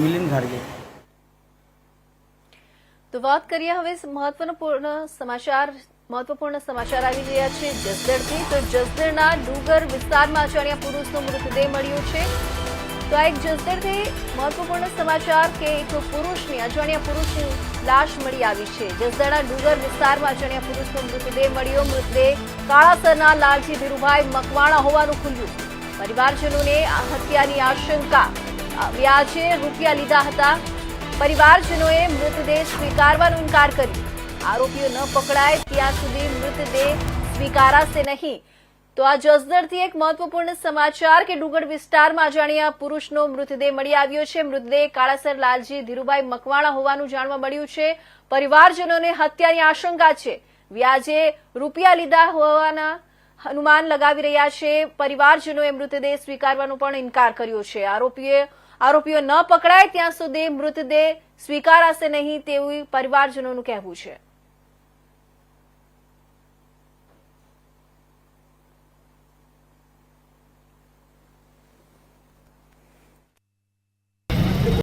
મિલિંદ ઘાડગે તો વાત કરીએ હવે મહત્વપૂર્ણ સમાચાર મહત્વપૂર્ણ સમાચાર આવી રહ્યા છે જસદણથી. તો જસદણના ડુગર વિસ્તારમાં અજાણ્યા પુરુષનો મૃતદેહ મળ્યો છે. તો આ એક જસદણથી મહત્વપૂર્ણ સમાચાર કે એક પુરુષની, અજાણ્યા પુરુષની લાશ મળી આવી છે. જસદણના ડુગર વિસ્તારમાં અજાણ્યા પુરુષનો મૃતદેહ મળ્યો. મૃતદેહ કાળાસરના લાલજી ધીરુભાઈ મકવાણા હોવાનું ખુલ્યું. પરિવારજનોને હત્યાની આશંકા. વ્યાજે રૂપિયા લીધા હતા. પરિવારજનોએ મૃતદેહ સ્વીકારવાનો ઇનકાર કર્યો. આરોપીઓ ન પકડાય ત્યાં સુધી મૃતદેહ સ્વીકારાશે નહીં. તો આ જસદરથી એક મહત્વપૂર્ણ સમાચાર કે ડુંગર વિસ્તારમાં અજાણ્યા પુરુષનો મૃતદેહ મળી આવ્યો છે. મૃતદેહ કાળાસર લાલજી ધીરુભાઈ મકવાણા હોવાનું જાણવા મળ્યું છે. પરિવારજનોને હત્યાની આશંકા છે. વ્યાજે રૂપિયા લીધા હોવાના અનુમાન લગાવી રહ્યા છે. પરિવારજનોએ મૃતદેહ સ્વીકારવાનો પણ ઇનકાર કર્યો છે. આરોપીએ, આરોપીઓ ન પકડાય ત્યાં સુધી મૃતદેહ સ્વીકારાશે નહીં તેવું પરિવારજનોનું કહેવું છે.